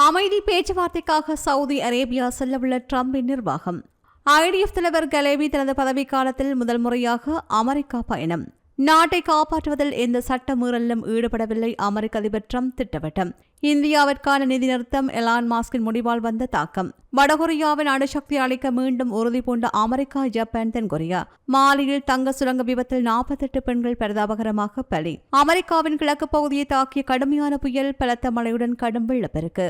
அமைதி பேச்சுவார்த்தைக்காக Saudi Arabia செல்லவுள்ள ட்ரம்பின் நிர்வாகம். IDF தலைவர் கலேபி தனது பதவிக்காலத்தில் முதல் முறையாக அமெரிக்கா பயணம். நாட்டை காப்பாற்றுவதில் எந்த சட்ட மீறலிலும் ஈடுபடவில்லை அமெரிக்க அதிபர் ட்ரம்ப் திட்டவட்டம். இந்தியாவிற்கான நிதி நிறுத்தம் எலான் மாஸ்கின் முடிவால் வந்த தாக்கம். வடகொரியாவின் அணுசக்தி அளிக்க மீண்டும் உறுதி பூண்ட அமெரிக்கா ஜப்பான் தென்கொரியா மாலியில் தங்க சுரங்க விபத்தில் நாற்பத்தெட்டு பெண்கள் பரிதாபகரமாக பலி. அமெரிக்காவின் கிழக்கு பகுதியை தாக்கிய கடுமையான புயல் பலத்த மழையுடன் கடும் வெள்ளப்பெருக்கு.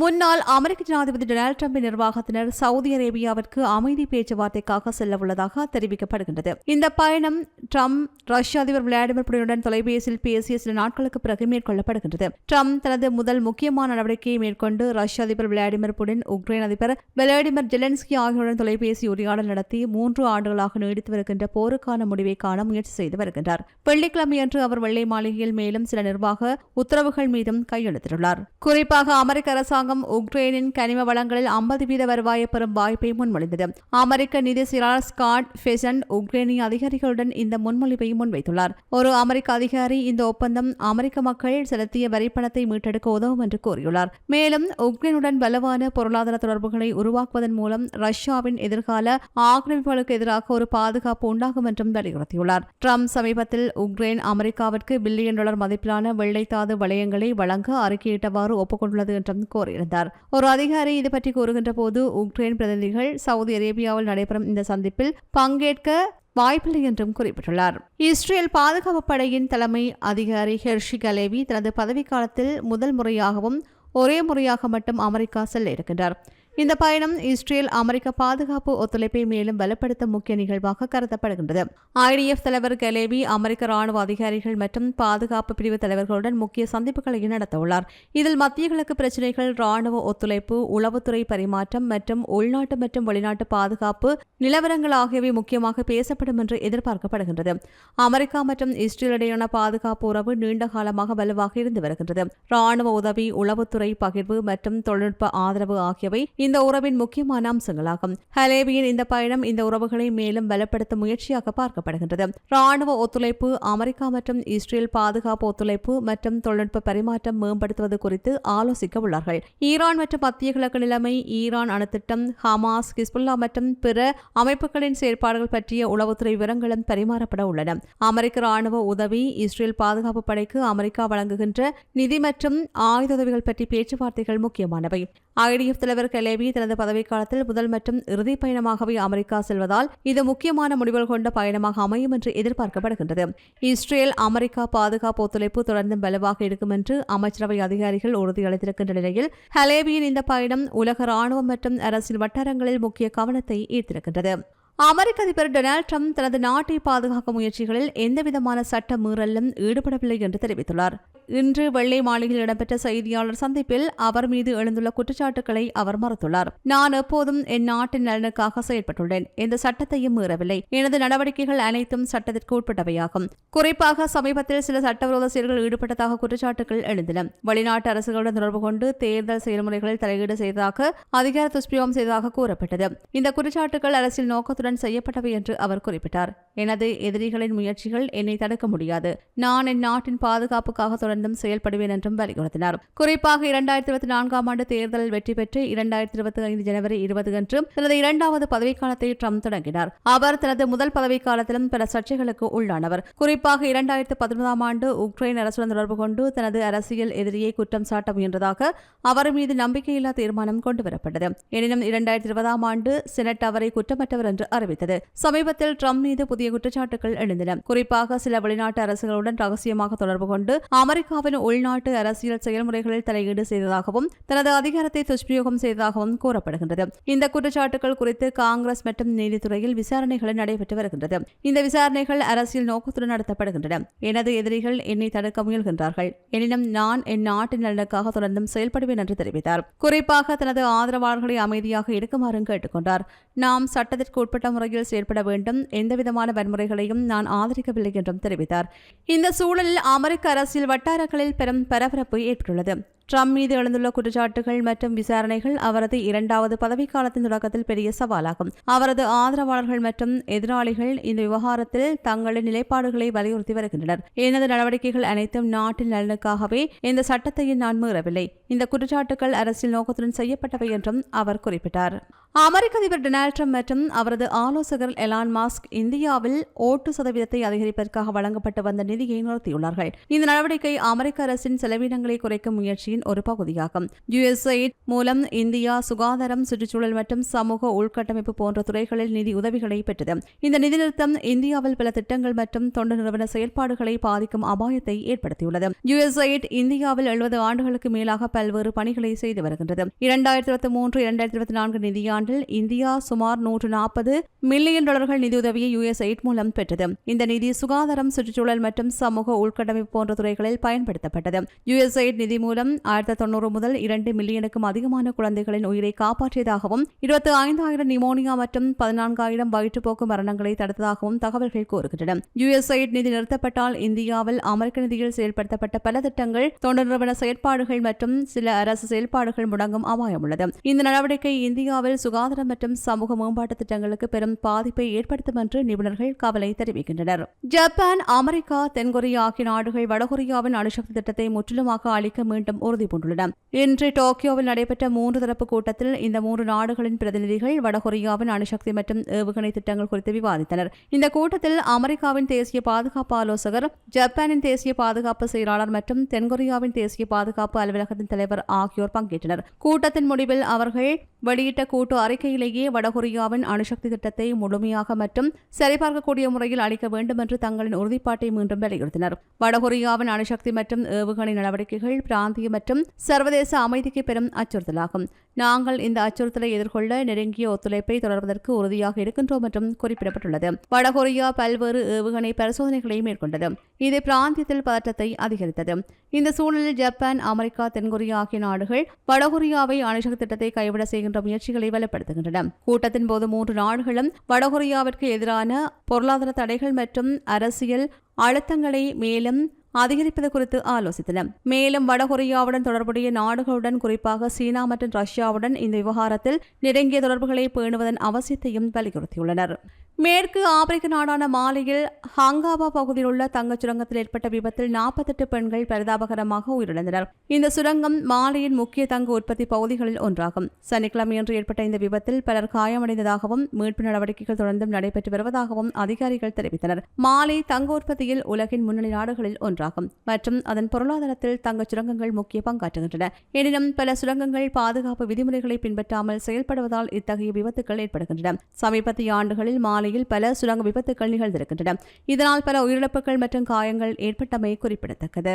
முன்னாள் அமெரிக்க ஜனாதிபதி டொனால்டு டிரம்பின் நிர்வாகத்தினர் சவுதி அரேபியாவிற்கு அமைதி பேச்சுவார்த்தைக்காக செல்ல உள்ளதாக தெரிவிக்கப்படுகின்றது. இந்த பயணம் டிரம்ப் ரஷ்ய அதிபர் விளாடிமிர் புடினுடன் தொலைபேசியில் பேசிய சில நாட்களுக்கு பிறகு மேற்கொள்ளப்படுகின்றது. டிரம்ப் தனது முதல் முக்கியமான நடவடிக்கையை மேற்கொண்டு ரஷ்ய அதிபர் விளாடிமிர் புடின் உக்ரைன் அதிபர் விளாடிமிர் ஜெலன்ஸ்கி ஆகியோருடன் தொலைபேசி உரையாடல் நடத்தி மூன்று ஆண்டுகளாக நீடித்து வருகின்ற போருக்கான முடிவை காண முயற்சி செய்து வருகின்றார். வெள்ளிக்கிழமையன்று அவர் வெள்ளை மாளிகையில் மேலும் சில நிர்வாக உத்தரவுகள் மீதும் கையெழுத்திட்டுள்ளார். குறிப்பாக அமெரிக்க அரசாங்கம் அரசாங்கம் உக்ரைனின் கனிம வளங்களில் ஐம்பது வீத வருவாயை பெறும் வாய்ப்பை முன்மொழிந்தது. அமெரிக்க நிதி செயலாளர் ஸ்காட் ஃபெசன் உக்ரைனிய அதிகாரிகளுடன் இந்த முன்மொழிவை முன்வைத்துள்ளார். ஒரு அமெரிக்க அதிகாரி இந்த ஒப்பந்தம் அமெரிக்க மக்கள் செலுத்திய வரிப்பணத்தை மீட்டெடுக்க உதவும் என்று கூறியுள்ளார். மேலும் உக்ரைனுடன் வலுவான பொருளாதார தொடர்புகளை உருவாக்குவதன் மூலம் ரஷ்யாவின் எதிர்கால ஆக்கிரமிப்புகளுக்கு எதிராக ஒரு பாதுகாப்பு உண்டாகும் என்றும் வலியுறுத்தியுள்ளார். ட்ரம்ப் சமீபத்தில் உக்ரைன் அமெரிக்காவிற்கு பில்லியன் டாலர் மதிப்பிலான வெள்ளைத்தாது வளையங்களை வழங்க அறிக்கையிட்டவாறு ஒப்புக்கொண்டுள்ளது என்றும் கோரி இருந்தார் ஒரு அதிகாரி இது பற்றி கூறுகின்ற போது உக்ரைன் பிரதிநிதிகள் சவுதி அரேபியாவில் நடைபெறும் இந்த சந்திப்பில் பங்கேற்க வாய்ப்பில்லை என்றும் குறிப்பிட்டுள்ளார். இஸ்ரேல் பாதுகாப்பு படையின் தலைமை அதிகாரி ஹெர்ஷி கலேவி தனது பதவிக்காலத்தில் முதல் முறையாகவும் ஒரே முறையாக மட்டும் அமெரிக்கா செல்ல இருக்கின்றார். இந்த பயணம் இஸ்ரேல் அமெரிக்க பாதுகாப்பு ஒத்துழைப்பை மேலும் பலப்படுத்தும் முக்கிய நிகழ்வாக கருதப்படுகின்றது. ஐடிஎஃப் தலைவர் கலேவி அமெரிக்க ராணுவ அதிகாரிகள் மற்றும் பாதுகாப்பு பிரிவு தலைவர்களுடன் முக்கிய சந்திப்புகளையும் நடத்தவுள்ளார். இதில் மத்திய கிழக்கு பிரச்சினைகள் ராணுவ ஒத்துழைப்பு உளவுத்துறை பரிமாற்றம் மற்றும் உள்நாட்டு மற்றும் வெளிநாட்டு பாதுகாப்பு நிலவரங்கள் ஆகியவை முக்கியமாக பேசப்படும் என்று எதிர்பார்க்கப்படுகின்றது. அமெரிக்கா மற்றும் இஸ்ரேல் இடையேயான பாதுகாப்பு உறவு நீண்ட காலமாக வலுவாக இருந்து வருகின்றது. ராணுவ உதவி உளவுத்துறை பகிர்வு மற்றும் தொழில்நுட்ப ஆதரவு ஆகியவை இந்த உறவின் முக்கியமான அம்சங்களாகும். ஹலேவியின் இந்த பயணம் இந்த உறவுகளை மேலும் பலப்படுத்த முயற்சியாக பார்க்கப்படுகின்றது. ராணுவ ஒத்துழைப்பு அமெரிக்கா மற்றும் இஸ்ரேல் பாதுகாப்பு ஒத்துழைப்பு மற்றும் தொழில்நுட்ப பரிமாற்றம் மேம்படுத்துவது குறித்து ஆலோசிக்க உள்ளார்கள். ஈரான் மற்றும் மத்திய கிழக்கு நிலைமை ஈரான் அணுத்திட்டம் ஹமாஸ் ஹிஸ்புல்லா மற்றும் பிற அமைப்புகளின் செயற்பாடுகள் பற்றிய உளவுத்துறை விவரங்களும் பரிமாறப்பட உள்ளன. அமெரிக்க ராணுவ உதவி இஸ்ரேல் பாதுகாப்பு படைக்கு அமெரிக்கா வழங்குகின்ற நிதி மற்றும் ஆயுத உதவிகள் பற்றி பேச்சுவார்த்தைகள் முக்கியமானவை. ஐடிஎஃப் தலைவர் கலே தேவி தனது பதவிக்காலத்தில் முதல் மற்றும் இறுதி பயணமாகவே அமெரிக்கா செல்வதால் இது முக்கியமான முடிவுகள் கொண்ட பயணமாக அமையும் என்று எதிர்பார்க்கப்படுகின்றது. இஸ்ரேல் அமெரிக்கா பாதுகாப்பு ஒத்துழைப்பு தொடர்ந்து வலுவாக இருக்கும் என்று அமைச்சரவை அதிகாரிகள் உறுதியளித்திருக்கின்ற நிலையில் ஹலேபியின் இந்த பயணம் உலக ராணுவம் மற்றும் அரசியல் வட்டாரங்களில் முக்கிய கவனத்தை ஈர்த்திருக்கின்றது. அமெரிக்க அதிபர் டொனால்டு ட்ரம்ப் தனது நாட்டை பாதுகாக்கும் முயற்சிகளில் எந்தவிதமான சட்ட மீறலும் ஈடுபடவில்லை என்று தெரிவித்துள்ளார். இன்று வெள்ளை மாளிகையில் இடம்பெற்ற செய்தியாளர் சந்திப்பில் அவர் மீது எழுந்துள்ள குற்றச்சாட்டுகளை அவர் மறுத்துள்ளார். நான் எப்போதும் என் நாட்டின் நலனுக்காக செயல்பட்டுள்ளேன் எந்த சட்டத்தையும் மீறவில்லை. எனது நடவடிக்கைகள் அனைத்தும் சட்டத்திற்கு உட்பட்டவையாகும். குறிப்பாக சமீபத்தில் சில சட்டவிரோத செயல்கள் ஈடுபட்டதாக குற்றச்சாட்டுகள் எழுந்தன. வெளிநாட்டு அரசுகளுடன் தொடர்பு கொண்டு தேர்தல் செயல்முறைகளில் தலையீடு செய்ததாக அதிகார துஷ்பிரயோகம் செய்ததாக கூறப்பட்டது. இந்த குற்றச்சாட்டுகள் அரசியல் நோக்கத்துடன் செய்யப்பட்டவை என்று அவர் குறிப்பிட்டார். எனது எதிரிகளின் முயற்சிகள் என்னை தடுக்க முடியாது. நான் என் நாட்டின் பாதுகாப்புக்காக தொடர் தொடர்ந்தும் செயல்படுவேன் என்றும் வலியுறுத்தினார். குறிப்பாக இரண்டாயிரத்தி இருபத்தி நான்காம் ஆண்டு தேர்தலில் வெற்றி பெற்று இரண்டாயிரத்தி இருபத்தி ஐந்து ஜனவரி இருபது அன்று தனது இரண்டாவது பதவிக்காலத்தை ட்ரம்ப் தொடங்கினார். அவர் தனது முதல் பதவிக்காலத்திலும் பல சர்ச்சைகளுக்கு உள்ளானவர். குறிப்பாக இரண்டாயிரத்தி பதினொன்றாம் ஆண்டு உக்ரைன் அரசுடன் தொடர்பு கொண்டு தனது அரசியல் எதிரியை குற்றம் சாட்ட முயன்றதாக அவர் மீது நம்பிக்கையில்லா தீர்மானம் கொண்டுவரப்பட்டது. எனினும் இரண்டாயிரத்தி இருபதாம் ஆண்டு செனட் அவரை குற்றமற்றவர் என்று அறிவித்தது. சமீபத்தில் ட்ரம்ப் மீது புதிய குற்றச்சாட்டுகள் எழுந்தன. குறிப்பாக சில வெளிநாட்டு அரசுகளுடன் ரகசியமாக தொடர்பு கொண்டு அமெரிக்க அமெரிக்காவின் உள்நாட்டு அரசியல் செயல்முறைகளில் தலையீடு செய்ததாகவும் தனது அதிகாரத்தை துஷ்பிரயோகம் செய்ததாகவும் கூறப்படுகின்றது. இந்த குற்றச்சாட்டுகள் குறித்து காங்கிரஸ் மற்றும் நீதித்துறையில் விசாரணைகள் நடைபெற்று வருகின்றது. இந்த விசாரணைகள் அரசியல் நோக்கத்துடன் நடத்தப்படுகின்றன. எனது எதிரிகள் என்னை தடுக்க முயல்கின்றார்கள். எனினும் நான் என் நாட்டின் நலனுக்காக தொடர்ந்தும் செயல்படுவேன் என்று தெரிவித்தார். குறிப்பாக தனது ஆதரவாளர்களை அமைதியாக இருக்குமாறும் கேட்டுக்கொண்டார். நாம் சட்டத்திற்கு உட்பட்ட முறையில் செயற்பட வேண்டும். எந்தவிதமான வன்முறைகளையும் நான் ஆதரிக்கவில்லை என்றும் தெரிவித்தார். இந்த சூழலில் அமெரிக்க அரசியல் வட்டார வட்டாரங்களில் பெரும் பரபரப்பு ஏற்பட்டுள்ளது. ட்ரம்ப் மீது எழுந்துள்ள குற்றச்சாட்டுகள் மற்றும் விசாரணைகள் அவரது இரண்டாவது பதவிக்காலத்தின் தொடக்கத்தில் பெரிய சவாலாகும். அவரது ஆதரவாளர்கள் மற்றும் எதிராளிகள் இந்த விவகாரத்தில் தங்களின் நிலைப்பாடுகளை வலியுறுத்தி வருகின்றனர். எனது நடவடிக்கைகள் அனைத்தும் நாட்டின் நலனுக்காகவே இந்த சட்டத்தையும் நான் மீறவில்லை. இந்த குற்றச்சாட்டுகள் அரசியல் நோக்கத்துடன் செய்யப்பட்டவை என்றும் அவர் குறிப்பிட்டார். அமெரிக்க அதிபர் டொனால்ட் ட்ரம்ப் மற்றும் அவரது ஆலோசகர் எலான் மாஸ்க் இந்தியாவில் ஓட்டு சதவீதத்தை அதிகரிப்பதற்காக வழங்கப்பட்டு வந்த நிதியை நிறுத்தியுள்ளார்கள். இந்த நடவடிக்கை அமெரிக்க அரசின் செலவினங்களை குறைக்கும் முயற்சியின் ஒரு பகுதியாகும். யுஎஸ்ஐட் மூலம் இந்தியா சுகாதாரம் சுற்றுச்சூழல் மற்றும் சமூக உள்கட்டமைப்பு போன்ற துறைகளில் நிதி உதவிகளை பெற்றது. இந்த நிதி நிறுத்தம் இந்தியாவில் பல திட்டங்கள் மற்றும் தொண்டு நிறுவன செயல்பாடுகளை பாதிக்கும் அபாயத்தை ஏற்படுத்தியுள்ளது. யுஎஸ்ஐட் இந்தியாவில் எழுபது ஆண்டுகளுக்கு மேலாக பல்வேறு பணிகளை செய்து வருகின்றது. இரண்டாயிரத்தி இருபத்தி மூன்று இரண்டாயிரத்தி இருபத்தி நான்கு நிதியாண்டில் இந்தியா சுமார் நூற்று நாற்பது மில்லியன் டாலர்கள் நிதியுதவியை யுஎஸ்ஐட் மூலம் பெற்றது. இந்த நிதி சுகாதாரம் சுற்றுச்சூழல் மற்றும் சமூக உள்கட்டமைப்பு போன்ற துறைகளில் பயன்படுத்தப்பட்டது. யுஎஸ்ஐட் நிதி மூலம் ஆயிரத்தி தொண்ணூறு முதல் இரண்டு மில்லியனுக்கும் அதிகமான குழந்தைகளின் உயிரை காப்பாற்றியதாகவும் இருபத்தி ஐந்தாயிரம் நிமோனியா மற்றும் பதினான்காயிரம் வயிற்றுப்போக்கு மரணங்களை தடுத்ததாகவும் தகவல்கள் கூறுகின்றன. யுஎஸ்ஐட் நிதி நிறுத்தப்பட்டால் இந்தியாவில் அமெரிக்க நிதியில் செயல்படுத்தப்பட்ட பல திட்டங்கள் தொண்டு நிறுவன செயற்பாடுகள் மற்றும் சில அரசு செயல்பாடுகள் முடங்கும் அபாயம் உள்ளது இந்த நடவடிக்கை இந்தியாவில் சுகாதாரம் மற்றும் சமூக மேம்பாட்டு திட்டங்களுக்கு பெரும் பாதிப்பை ஏற்படுத்தும் என்று நிபுணர்கள் கவலை தெரிவிக்கின்றனர். ஜப்பான் அமெரிக்கா தென்கொரியா ஆகிய நாடுகள் வடகொரியாவின் அணுசக்தி திட்டத்தை முற்றிலுமாக அளிக்க மீண்டும் உறுதி பூண்டுள்ளன இன்று டோக்கியோவில் நடைபெற்ற மூன்று தரப்பு கூட்டத்தில் இந்த மூன்று நாடுகளின் பிரதிநிதிகள் வடகொரியாவின் அணுசக்தி மற்றும் ஏவுகணை திட்டங்கள் குறித்து விவாதித்தனர். இந்த கூட்டத்தில் அமெரிக்காவின் தேசிய பாதுகாப்பு ஆலோசகர் ஜப்பானின் தேசிய பாதுகாப்பு செயலாளர் மற்றும் தென்கொரியாவின் தேசிய பாதுகாப்பு அலுவலகத்தின் தலைவர் ஆகியோர் பங்கேற்றனர். கூட்டத்தின் முடிவில் அவர்கள் வெளியிட்ட கூட்டு அறிக்கையிலேயே வடகொரியாவின் அணுசக்தி திட்டத்தை முழுமையாக மற்றும் சரிபார்க்கக்கூடிய முறையில் அளிக்க வேண்டும் என்று தங்களின் உறுதிப்பாட்டை மீண்டும் வலியுறுத்தினர் வடகொரியாவின் அணுசக்தி மற்றும் ஏவுகணை நடவடிக்கைகள் பிராந்திய மற்றும் சர்வதேச அமைதிக்கு பெரும் அச்சுறுத்தலாகும். நாங்கள் இந்த அச்சுறுத்தலை எதிர்கொள்ள நெருங்கிய ஒத்துழைப்பை தொடர்வதற்கு உறுதியாக இருக்கின்றோம் என்றும் குறிப்பிடப்பட்டுள்ளது. வடகொரியா பல்வேறு ஏவுகணை பரிசோதனைகளை மேற்கொண்டது. இது பிராந்தியத்தில் பதற்றத்தை அதிகரித்தது. இந்த சூழலில் ஜப்பான் அமெரிக்கா தென்கொரியா ஆகிய நாடுகள் வடகொரியாவை அணுசக்தி திட்டத்தை கைவிட செய்கின்ற முயற்சிகளை வலுப்படுத்துகின்றன. கூட்டத்தின் போது மூன்று நாடுகளும் வடகொரியாவிற்கு எதிரான பொருளாதார தடைகள் மற்றும் அரசியல் அழுத்தங்களை மேலும் அதிகரிப்பது குறித்து ஆலோசித்தன மேலும் வடகொரியாவுடன் தொடர்புடைய நாடுகளுடன் குறிப்பாக சீனா மற்றும் ரஷ்யாவுடன் இந்த விவகாரத்தில் நெருங்கிய தொடர்புகளை பேணுவதன் அவசியத்தையும் வலியுறுத்தியுள்ளனர். மேற்கு ஆப்பிரிக்க நாடான மாலையில் ஹங்காபா பகுதியில் உள்ள தங்கச் சுரங்கத்தில் ஏற்பட்ட விபத்தில் நாற்பத்தெட்டு பெண்கள் பரிதாபகரமாக உயிரிழந்தனர். இந்த சுரங்கம் மாலையின் முக்கிய தங்க உற்பத்தி பகுதிகளில் ஒன்றாகும். சனிக்கிழமையன்று ஏற்பட்ட இந்த விபத்தில் பலர் காயமடைந்ததாகவும் மீட்பு நடவடிக்கைகள் தொடர்ந்தும் நடைபெற்று வருவதாகவும் அதிகாரிகள் தெரிவித்தனர். மாலை தங்க உற்பத்தியில் உலகின் முன்னணி நாடுகளில் ஒன்றாகும் மற்றும் அதன் பொருளாதாரத்தில் தங்கச் சுரங்கங்கள் முக்கிய பங்காற்றுகின்றன. எனினும் பல சுரங்கங்கள் பாதுகாப்பு விதிமுறைகளை பின்பற்றாமல் செயல்படுவதால் இத்தகைய விபத்துகள் ஏற்படுகின்றன. சமீபத்திய ஆண்டுகளில் மாலை சாலையில் பல சுரங்க விபத்துகள் நிகழ்ந்திருக்கின்றன. இதனால் பல உயிரிழப்புகள் மற்றும் காயங்கள் ஏற்பட்டமை குறிப்பிடத்தக்கது.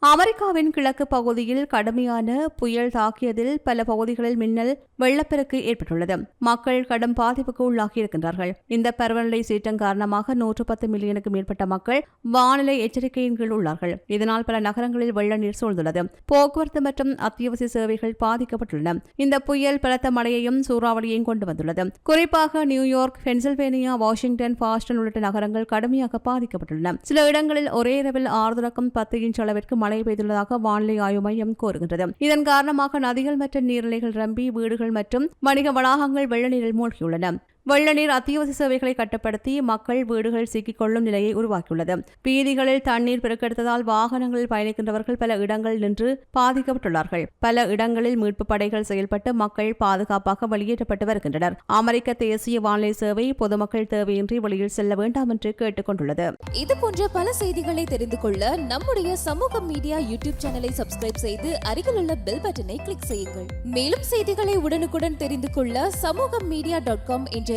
அமெரிக்காவின் கிழக்கு பகுதியில் கடுமையான புயல் தாக்கியதில் பல பகுதிகளில் மின்னல் வெள்ளப்பெருக்கு ஏற்பட்டுள்ளது. மக்கள் கடும் பாதிப்புக்கு உள்ளாகியிருக்கின்றார்கள் இந்த பருவநிலை சீற்றம் காரணமாக நூற்று பத்து மில்லியனுக்கு மேற்பட்ட மக்கள் வானிலை எச்சரிக்கையின் கீழ் உள்ளார்கள். இதனால் பல நகரங்களில் வெள்ள நீர் சூழ்ந்துள்ளது. போக்குவரத்து மற்றும் அத்தியாவசிய சேவைகள் பாதிக்கப்பட்டுள்ளன. இந்த புயல் பலத்த மழையையும் சூறாவளியையும் கொண்டு வந்துள்ளது. குறிப்பாக நியூயார்க் பென்சில்வேனியா வாஷிங்டன் பாஸ்டன் உள்ளிட்ட நகரங்கள் கடுமையாக பாதிக்கப்பட்டுள்ளன. சில இடங்களில் ஒரே இரவில் ஆறு பத்து இன்ச் அளவிற்கு மழை பெய்துள்ளதாக வானிலை ஆய்வு மையம் கூறுகின்றது. இதன் காரணமாக நதிகள் மற்றும் நீர்நிலைகள் ரம்பி வீடுகள் மற்றும் வணிக வளாகங்கள் வெள்ள நீரில் மூழ்கியுள்ளன. வெள்ள நீர் அத்தியாவசிய சேவைகளை கட்டுப்படுத்தி மக்கள் வீடுகள் சிக்கிக்கொள்ளும் நிலையை உருவாக்கியுள்ளது. வீதிகளில் தண்ணீர் பெருக்கெடுத்ததால் வாகனங்களில் பயணிக்கின்றவர்கள் பல இடங்களில் நின்று பாதிக்கப்பட்டுள்ளார்கள். பல இடங்களில் மீட்பு படைகள் செயல்பட்டு மக்கள் பாதுகாப்பாக வெளியேற்றப்பட்டு வருகின்றனர். அமெரிக்க தேசிய வானிலை சேவை பொதுமக்கள் தேவையின்றி வெளியில் செல்ல வேண்டாம் என்று கேட்டுக் கொண்டுள்ளது. இது போன்ற பல செய்திகளை தெரிந்து கொள்ள நம்முடைய சமூக மீடியா யூடியூப் சேனலை சப்ஸ்கிரைப் செய்து அருகில் உள்ள பெல் பட்டனை கிளிக் செய்யுங்கள். மேலும் செய்திகளை உடனுக்குடன் தெரிந்து கொள்ள சமூக மீடியா டாட் காம் என்ற